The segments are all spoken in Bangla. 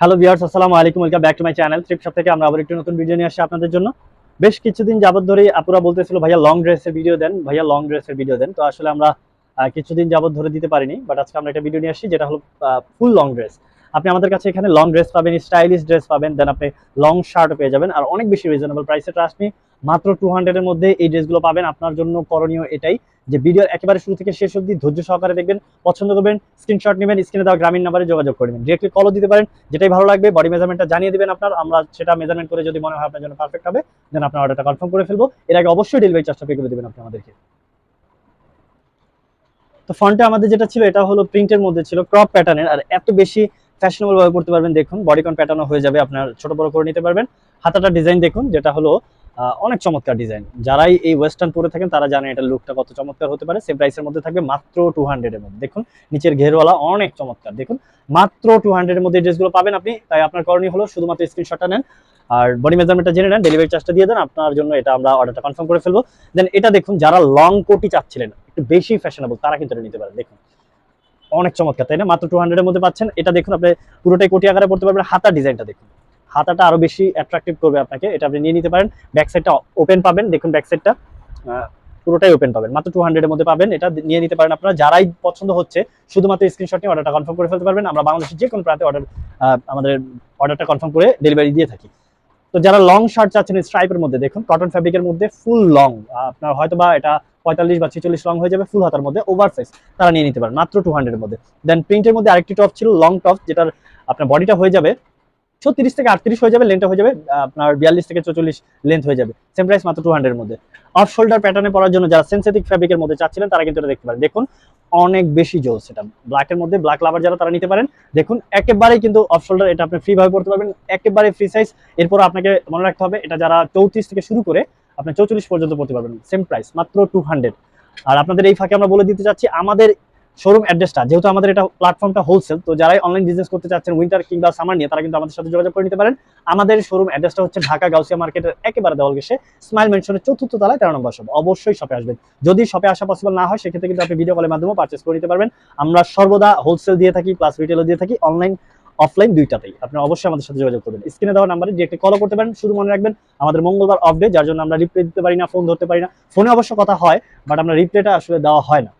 হ্যালো ভিউয়ার্স, আসসালামু আলাইকুম। Welcome back to my channel trip shop থেকে আমরা আবার একটু নতুন ভিডিও নিয়ে আসছি আপনাদের জন্য। বেশ কিছুদিন যাবত ধরেই আপুরা বলতেছিল, ভাইয়া লং ড্রেসের ভিডিও দেন, ভাইয়া লং ড্রেসের ভিডিও দেন। তো আসলে আমরা কিছুদিন যাবত ধরে দিতে পারিনি বাট আজকে আমরা একটা ভিডিও নিয়ে আসছি, যেটা হলো ফুল লং ড্রেস আপনি আমাদের কাছে এখানে লং ড্রেস পাবেন স্টাইলিশ ড্রেস পাবেন দেন আপনি লং শার্টও পেয়ে যাবেন, আর অনেক বেশি রিজনেবল প্রাইসে ট্রাস্ট মি মাত্র টু হান্ড্রেডের মধ্যে এই ড্রেসগুলো পাবেন। আপনার জন্য করণীয় এটাই যে ভিডিওর একেবারে শুরু থেকে শেষ অবধি ধৈর্য সহকারে দেখবেন, পছন্দ করবেন স্ক্রিনশট নেবেন স্ক্রিনে দেওয়া গ্রামীণ নাম্বারে যোগাযোগ করবেন ডিরেক্টলি কলও দিতে পারেন, যেটাই ভালো লাগবে বডি মেজারমেন্টটা জানিয়ে দেবেন আপনার, আমরা সেটা মেজারমেন্ট করে যদি মনে হয় আপনার জন্য পারফেক্ট হবে দেন আপনার অর্ডারটা কনফার্ম করে ফেলব। এর আগে অবশ্যই ডেলিভারি চার্জটা পে করে দেবেন আপনি আমাদেরকে। তো ফন্টে আমাদের যেটা ছিল, এটা হলো প্রিন্টের মধ্যে ছিল ক্রপ প্যাটার্নের আর এত বেশি ফ্যাশনেবল ভাবে পড়তে পারবেন, দেখুন বডিকন প্যাটার্নও হয়ে যাবে, আপনার ছোট বড় করে নিতে পারবেন। হাতাটা ডিজাইন দেখুন, যেটা হলো অনেক চমৎকার ডিজাইন যারাই এই ওয়েস্টার্ন পরে থাকেন, তারা জানেন এটা লুকটা কত চমৎকার হতে পারে। সেম প্রাইসের মধ্যে থাকবে মাত্র টু হান্ড্রেডের মধ্যে। দেখুন, নিচের ঘেরওয়ালা অনেক চমৎকার। দেখুন, মাত্র টু হান্ড্রেডের মধ্যে ড্রেসগুলো পাবেন আপনি। তাই আপনার করণীয় হলো শুধুমাত্র স্ক্রিনশটটা নেন। আর বডি মেজারমেন্টটা জেনে নেন ডেলিভারি চার্জটা দিয়ে দেন, আপনার জন্য এটা আমরা অর্ডারটা কনফার্ম করে ফেলব। দেন এটা দেখুন, যারা লং কোটি চাচ্ছিলেন, একটু বেশি ফ্যাশনেবল তারা কিন্তু নিতে পারেন। দেখুন, অনেক চমৎকার, তাই না? মাত্র টু হান্ড্রেডের মধ্যে পাচ্ছেন। এটা দেখুন, আপনি পুরোটাই কোটি আকারে পড়তে পারবেন। হাতার ডিজাইনটা দেখুন। হাতাটা আরও বেশি অ্যাট্রাকটিভ করবে আপনাকে। এটা আপনি নিয়ে নিতে পারেন। ব্যাক সাইডটা ওপেন পাবেন। দেখুন ব্যাক সাইডটা পুরোটাই ওপেন পাবেন। মাত্র টু হান্ড্রেডের মধ্যে পাবেন। এটা নিয়ে নিতে পারেন আপনারা। যারাই পছন্দ হচ্ছে, শুধুমাত্র স্ক্রিনশট নিয়ে অর্ডারটা কনফার্ম করে ফেলতে পারবেন। আমরা বাংলাদেশের যে কোনো প্রান্তে অর্ডার আমাদের অর্ডারটা কনফার্ম করে ডেলিভারি দিয়ে থাকি। তো যারা লং শার্ট চাচ্ছেন স্ট্রাইপের মধ্যে দেখুন কটন ফ্যাব্রিকের মধ্যে ফুল লং আপনার হয়তো বা এটা পঁয়তাল্লিশ বা ছেচল্লিশ লং হয়ে যাবে ফুল হাতার মধ্যে ওভার সাইজ তারা নিয়ে নিতে পারেন। মাত্র টু হান্ড্রেডের মধ্যে। দেন প্রিন্টের মধ্যে আরেকটি টপ ছিল লং টপ যেটার আপনার বডিটা হয়ে যাবে। ছত্রিশ থেকে আটত্রিশ হয়ে যাবে লেন্থটা হয়ে যাবে আপনার বিয়াল্লিশ থেকে চৌচল্লিশ লেন্থ হয়ে যাবে। সেম প্রাইস মাত্র টু হান্ড্রেডের মধ্যে। অফ শোল্ডার প্যাটার্নে পড়ার জন্য যারা সেন্সিটিভ ফ্যাব্রিকের মধ্যে চাচ্ছিলেন, তারা কিন্তু এটা দেখতে পারেন। দেখুন, অনেক বেশি জোস এটা। ব্ল্যাকের মধ্যে ব্ল্যাক লাভার যারা, তারা নিতে পারেন। দেখুন, একেবারেই কিন্তু অফ শোল্ডার এটা আপনি ফ্রি ভাবে পড়তে পারবেন। একেবারে ফ্রি সাইজ এরপর আপনাকে মনে রাখতে হবে, এটা যারা চৌত্রিশ থেকে শুরু করে, আপনি চৌচল্লিশ পর্যন্ত পড়তে পারবেন। সেম প্রাইস মাত্র টু হান্ড্রেড আর আপনাদের এই ফাঁকে আমরা বলে দিতে চাচ্ছি, আমাদের শোরুম অ্যাড্রেসটা যেহেতু আমাদের এটা প্ল্যাটফর্মটা হোলসেল তো যারাই অনলাইন বিজনেস করতে চাচ্ছেন উইন্টার কিংবা সামার নিয়ে, তারা কিন্তু আমাদের সাথে যোগাযোগ করে নিতে পারেন। আমাদের শোরুম অ্যাড্রেসটা হচ্ছে ঢাকা গাউসিয়া মার্কেটের একেবারে দেওয়াল গেছে স্মাইল মেনশনের চতুর্থ তলায় তেরো নম্বর শপ অবশ্যই শপে আসবেন। যদি শপে আসা পসিবল না হয়, সেক্ষেত্রে কিন্তু আপনি ভিডিও কলের মাধ্যমে পার্চেস করে নিতে পারবেন। আমরা সর্বদা হোলসেল দিয়ে থাকি প্লাস রিটেলও দিয়ে থাকি অনলাইন অফলাইন দুইটাতেই। আপনি অবশ্যই আমাদের সাথে যোগাযোগ করবেন। স্ক্রিনে দেওয়া নাম্বারে ডিরেক্টলি কল করতে পারেন, শুধু মনে রাখবেন, আমাদের মঙ্গলবার অফ ডে যার জন্য আমরা রিপ্লাই দিতে পারি না ফোন ধরতে পারি না। ফোনে অবশ্য কথা হয় বাট আমরা রিপ্লাইটা আসলে দেওয়া হয় না।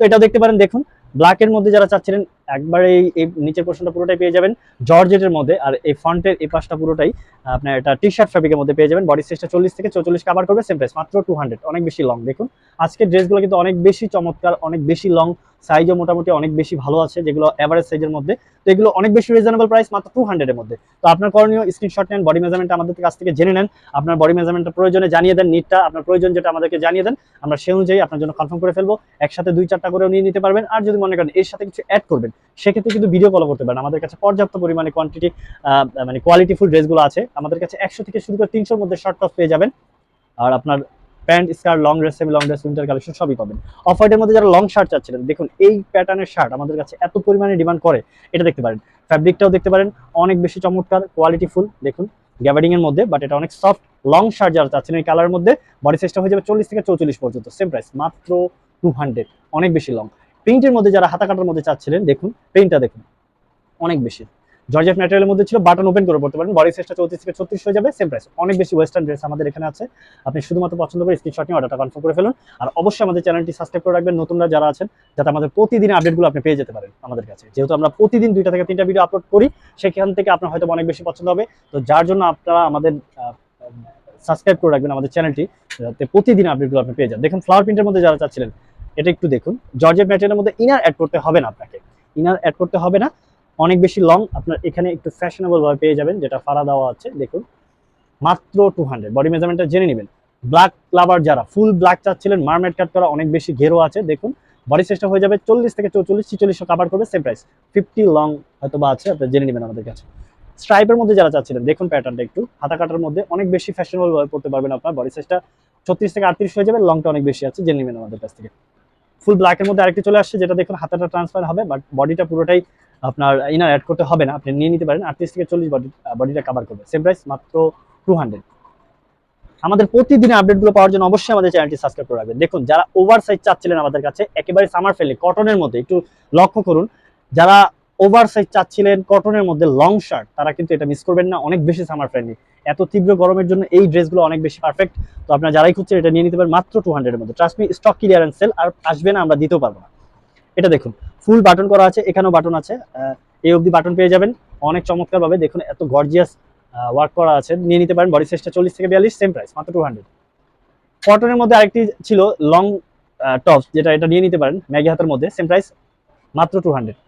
তো এটা দেখতে পারেন, দেখুন ব্ল্যাকের মধ্যে যারা চাচ্ছিলেন, একবারে এই- নিচের পোর্শনটা পুরোটাই পেয়ে যাবেন জর্জেটের মধ্যে, আর এই ফ্রন্টের এই পাশটা পুরোটাই আপনার এটা টি শার্ট ফ্যাব্রিকের মধ্যে পেয়ে যাবেন বডি সাইজটা চল্লিশ থেকে চল্লিশ কাভার করবে সেম প্রাইস মাত্র টু হান্ড্রেড অনেক বেশি লং দেখুন। আজকের ড্রেসগুলো কিন্তু অনেক বেশি চমৎকার, অনেক বেশি লং সাইজও মোটামুটি অনেক বেশি ভালো আছে, যেগুলো অ্যাভারেজ সাইজের মধ্যে। তো এগুলো অনেক বেশি রিজনেবল প্রাইস মাত্র টু হান্ড্রেডের মধ্যে। তো আপনার করণীয় স্ক্রিনশট নেন বডি মেজারমেন্ট আমাদের কাছ থেকে জেনে নেন। আপনার বডি মেজারমেন্টটা প্রয়োজনে জানিয়ে দেন নিটটা আপনার প্রয়োজন যেটা আমাদেরকে জানিয়ে দেন। আমরা সেই অনুযায়ী আপনার জন্য কনফার্ম করে ফেলব। একসাথে দুই চারটা করেও নিয়ে নিতে পারবেন। আর যদি মনে করেন এর সাথে কিছু অ্যাড করবেন, সেক্ষেত্রে কিন্তু ভিডিও কল করতে পারেন। আমাদের কাছে পর্যাপ্ত পরিমাণে কোয়ান্টিটি মানে কোয়ালিটিফুল ড্রেসগুলো আছে। আমাদের কাছে একশো থেকে শুরু করে তিনশোর মধ্যে শর্ট টপ পেয়ে যাবেন। আর আপনার pant, skirt, long dress, semi long dress, winter collection সবই পাবেন। অফ মধ্যে যারা লং শার্ট চাচ্ছিলেন দেখুন, এই প্যাটার্নের শার্ট আমাদের কাছে এত পরিমাণে ডিমান্ড করে, এটা দেখতে পারেন। ফ্যাব্রিকটাও দেখতে পারেন, অনেক বেশি চমৎকার কোয়ালিটিফুল দেখুন গ্যাবার্ডিং এর মধ্যে বাট এটা অনেক সফট লং শার্ট যারা চাচ্ছেন এই কালারের মধ্যে বডি সাইজটা হয়ে যাবে চল্লিশ থেকে চৌচল্লিশ পর্যন্ত সেম প্রাইস মাত্র টু হান্ড্রেড অনেক বেশি লং প্রিন্টের মধ্যে যারা হাতা কাটার মধ্যে চাচ্ছিলেন, দেখুন প্রিন্টটা দেখুন, অনেক বেশি। জর্জেট ম্যাটেরিয়ালের মধ্যে ছিল বাটন ওপেন করে পড়তে পারেন। বডি সাইজটা চৌত্রিশ থেকে ছত্রিশ হয়ে যাবে সেম প্রাইস অনেক বেশি ওয়েস্টার্ন ড্রেস আমাদের এখানে আছে। আপনি শুধুমাত্র পছন্দ করে স্ক্রিনশট নিয়ে অর্ডারটা কনফার্ম করে ফেলুন। আর অবশ্যই আমাদের চ্যানেলটি সাবস্ক্রাইব করে রাখবেন। নতুনরা যারা আছেন, যাতে আমাদের প্রতিদিন আপডেটগুলো আপনি পেয়ে যেতে পারেন আমাদের কাছে। যেহেতু আমরা প্রতিদিন দুইটা থেকে তিনটা ভিডিও আপলোড করি, সেখান থেকে আপনার হয়তো অনেক বেশি পছন্দ হবে। তো যার জন্য আপনারা আমাদের সাবস্ক্রাইব করে রাখবেন আমাদের চ্যানেলটি, যাতে প্রতিদিন আপডেটগুলো আপনি পেয়ে যান। দেখুন ফ্লাওয়ার প্রিন্টের মধ্যে যারা চাচ্ছিলেন, এটা একটু দেখুন। জর্জেট ম্যাটেরিয়ালের মধ্যে ইনার অ্যাড করতে হবে না আপনাকে। ইনার অ্যাড করতে হবে না। অনেক বেশি লং আপনার এখানে একটু ফ্যাশনেবল ভাবে পেয়ে যাবেন, যেটা ফাড়া দেওয়া আছে, দেখুন। মাত্র টু হান্ড্রেড বডি মেজারমেন্টটা জেনে নেবেন। ব্ল্যাক লাভার যারা ফুল ব্ল্যাক চাচ্ছিলেন মারমেট কাট করা অনেক বেশি ঘেরো আছে, দেখুন। বডি সাইজটা হয়ে যাবে চল্লিশ থেকে চৌচল্লিশ, ছিচল্লিশশো কাভার করবে সেম প্রাইস ফিফটি লং হয়তো বা আছে, আপনি জেনে নেবেন আমাদের কাছে। স্ট্রাইপের মধ্যে যারা চাচ্ছিলেন, দেখুন প্যাটার্নটা একটু। হাতা কাটার মধ্যে অনেক বেশি ফ্যাশনেবল ভাবে করতে পারবেন আপনার। বডি সাইজটা ছত্রিশ থেকে আটত্রিশ হয়ে যাবে লংটা অনেক বেশি আছে, জেনে নেবেন আমাদের কাছ থেকে। ফুল ব্ল্যাকের মধ্যে আরেকটি চলে আসছে, যেটা দেখুন, হাতাটা ট্রান্সফার হবে বাট বডিটা পুরোটাই আপনার ইনার অ্যাড করতে হবে না। আপনি নিয়ে নিতে পারেন আটত্রিশ থেকে চল্লিশ বডি বডিটা কাভার করবে। সেম প্রাইস মাত্র টু হান্ড্রেড আমাদের প্রতিদিনের আপডেটগুলো পাওয়ার জন্য অবশ্যই আমাদের চ্যানেলটি সাবস্ক্রাইব করে রাখবেন। দেখুন, যারা ওভার সাইজ চাচ্ছিলেন আমাদের কাছে, একেবারে সামার ফেলে কটনের মধ্যে, একটু লক্ষ্য করুন, যারা ওভার সাইজ চাচ্ছিলেন কটনের মধ্যে লং শার্ট তারা কিন্তু এটা মিস করবেন না, অনেক বেশি সামার ফ্রেন্ডলি এত তীব্র গরমের জন্য এই ড্রেসগুলো অনেক বেশি পারফেক্ট তো আপনারা যারাই খুঁজছেন, এটা নিয়ে নিতে পারেন মাত্র টু হান্ড্রেডের মধ্যে। Trust me stock clearance sale আর আসবে না, আমরা দিতেও পারব না। এটা দেখুন ফুল বাটন করা আছে, এখানেও বাটন আছে। এই অবধি বাটন পেয়ে যাবেন। অনেক চমৎকার ভাবে দেখুন, এত গর্জিয়াস ওয়ার্ক করা আছে। নিয়ে নিতে পারেন বডি সাইজটা চল্লিশ থেকে বিয়াল্লিশ সেম প্রাইস মাত্র টু হান্ড্রেড কটনের মধ্যে আরেকটি ছিল লং টপস যেটা এটা নিয়ে নিতে পারেন, ম্যাগি হাতের মধ্যে সেম প্রাইস মাত্র টু হান্ড্রেড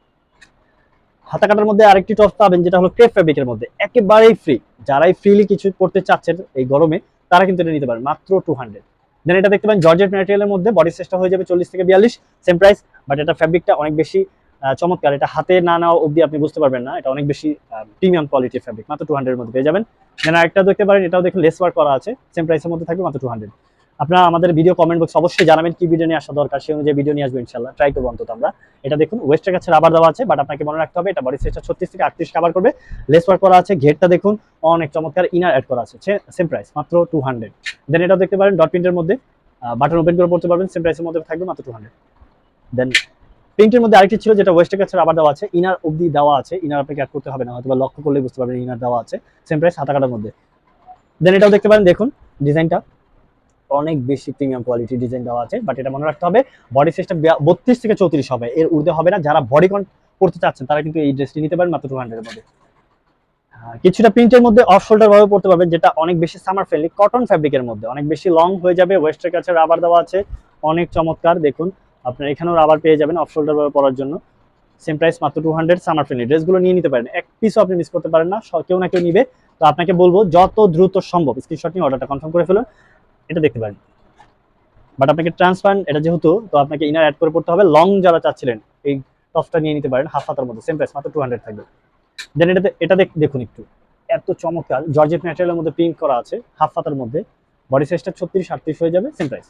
হাতা কাটার মধ্যে আরেকটি টপস পাবেন, যেটা হলো ক্রেপ ফ্যাব্রিকের মধ্যে। একেবারেই ফ্রি যারাই ফ্রিলি কিছু পড়তে চাচ্ছেন এই গরমে, তারা কিন্তু এটা নিতে পারেন, মাত্র টু হান্ড্রেড দেন এটা দেখতে পান জর্জেট ম্যাটেরিয়ালের মধ্যে বডি সাইজটা হয়ে যাবে চল্লিশ থেকে বিয়াল্লিশ সেম প্রাইস বাট এটা ফ্যাব্রিকটা অনেক বেশি চমৎকার। এটা হাতে না নেওয়া অবধি আপনি বুঝতে পারবেন না, এটা অনেক বেশি প্রিমিয়াম কোয়ালিটির ফ্যাব্রিক মাত্র টু হান্ড্রেডের মধ্যে পেয়ে যাবেন। দেন আরেকটা দেখতে পারেন, এটাও দেখুন লেস ওয়ার্ক করা আছে সেম প্রাইসের মধ্যে থাকবে মাত্র টু হান্ড্রেড আপনারা আমাদের ভিডিও কমেন্ট বক্স অবশ্যই জানাবেন কি ভিডিও নিয়ে আসা দরকার, সেই অনুযায়ী ভিডিও নিয়ে আসব ইনশাল্লাহ ট্রাই করব অন্তত আমরা। এটা দেখুন ওয়েস্টের কাছে রাবার দেওয়া আছে বাট আপনাকে মনে রাখতে হবে, এটা বডি সাইজটা ছত্রিশ থেকে আটত্রিশ কাভার করবে। লেস ওয়ার্ক করা আছে, ঘেরটা দেখুন, অনেক চমৎকার ইনার অ্যাড করা আছে সেম প্রাইস মাত্র টু হান্ড্রেড দেন এটাও দেখতে পারেন ডট প্রিন্টের মধ্যে বাটন ওপেন করে পড়তে পারবেন সেম প্রাইসের মধ্যে থাকবে, মাত্র টু হান্ড্রেড দেন প্রিন্টের মধ্যে আরেকটি ছিল, যেটা ওয়েস্টের কাছে রাবার দেওয়া আছে ইনার অবধি দেওয়া আছে ইনার আপনাকে অ্যাড করতে হবে না হয়তো লক্ষ্য করলে বুঝতে পারবেন ইনার দেওয়া আছে সেম প্রাইস হাতা কাটার মধ্যে। দেন এটাও দেখতে পারেন, দেখুন ডিজাইনটা অনেক বেশি প্রিমিয়াম কোয়ালিটি ডিজাইন দেওয়া আছে বাট এটা মনে রাখতে হবে বডি সাইজটা বত্রিশ থেকে চৌত্রিশ হবে, এর ঊর্ধ্বে হবে না। যারা বডি কন করতে চাচ্ছেন, তারা কিন্তু এই ড্রেসটি নিতে পারেন মাত্র টু হান্ড্রেডের মধ্যে। কিছুটা প্রিন্টের মধ্যে অফ শোল্ডার ভাবে পড়তে পারবেন, যেটা অনেক বেশি সামার ফ্রেন্ডলি কটন ফ্যাব্রিকের মধ্যে। অনেক বেশি লং হয়ে যাবে ওয়েস্টের কাছে রাবার দেওয়া আছে, অনেক চমৎকার, দেখুন। আপনার এখানেও রাবার পেয়ে যাবেন অফ শোল্ডার ভাবে পরার জন্য। সেম প্রাইস মাত্র টু হান্ড্রেড সামার ফ্রেন্ডলি ড্রেসগুলো নিয়ে নিতে পারেন। এক পিসও আপনি মিস করতে পারেন না কেউ না কেউ নিবে। তো আপনাকে বলব, যত দ্রুত সম্ভব স্ক্রিনশট নিয়ে অর্ডারটা কনফার্ম করে ফেলুন। এটা দেখতে পারেন। বাট আপনাকে ট্রান্সপারেন্ট এটা যেহেতু, তো আপনাকে ইনার অ্যাড করে পড়তে হবে। লং যারা চাচ্ছিলেন, এই টপসটা নিয়ে নিতে পারেন। হাফ হাতার মধ্যে সেম প্রাইস মাত্র টু হান্ড্রেড থাকবে। দেন এটাতে, এটা দেখুন একটু। এত চমৎকার জর্জেট ম্যাটেরিয়ালের মধ্যে প্রিন্ট করা আছে, হাফ হাতার মধ্যে। বডি সাইজটা ছত্রিশ আটত্রিশ হয়ে যাবে সেম প্রাইস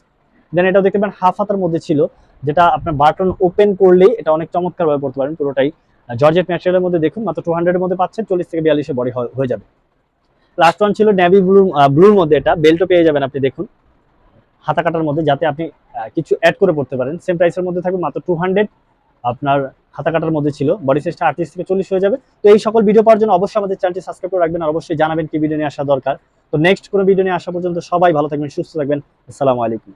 দেন এটাও দেখতে পারেন, হাফ হাতার মধ্যে ছিল, যেটা আপনার বাটন ওপেন করলেই এটা অনেক চমৎকার ভাবে পড়তে পারেন, পুরোটাই। জর্জেট ম্যাটেরিয়ালের মধ্যে দেখুন, মাত্র টু হান্ড্রেডের মধ্যে পাচ্ছেন, চল্লিশ থেকে বিয়াল্লিশে বডি হয়ে যাবে। লাস্ট ওয়ান ছিল নেভি ব্লু ব্লুর মধ্যে এটা। বেল্টও পেয়ে যাবেন আপনি, দেখুন। হাতা কাটার মধ্যে যাতে আপনি কিছু অ্যাড করে পড়তে পারেন। সেম প্রাইসের মধ্যে থাকবে মাত্র টু হান্ড্রেড আপনার হাতা কাটার মধ্যে ছিল। বডি সাইজটা আটত্রিশ থেকে চল্লিশ হয়ে যাবে। তো এই সকল ভিডিও পাওয়ার জন্য অবশ্যই আমাদের চ্যানেলটি সাবস্ক্রাইব করে রাখবেন আর অবশ্যই জানাবেন কি ভিডিও নিয়ে আসা দরকার। তো নেক্সট কোনো ভিডিও নিয়ে আসা পর্যন্ত সবাই ভালো থাকবেন, সুস্থ থাকবেন। আসসালামু আলাইকুম।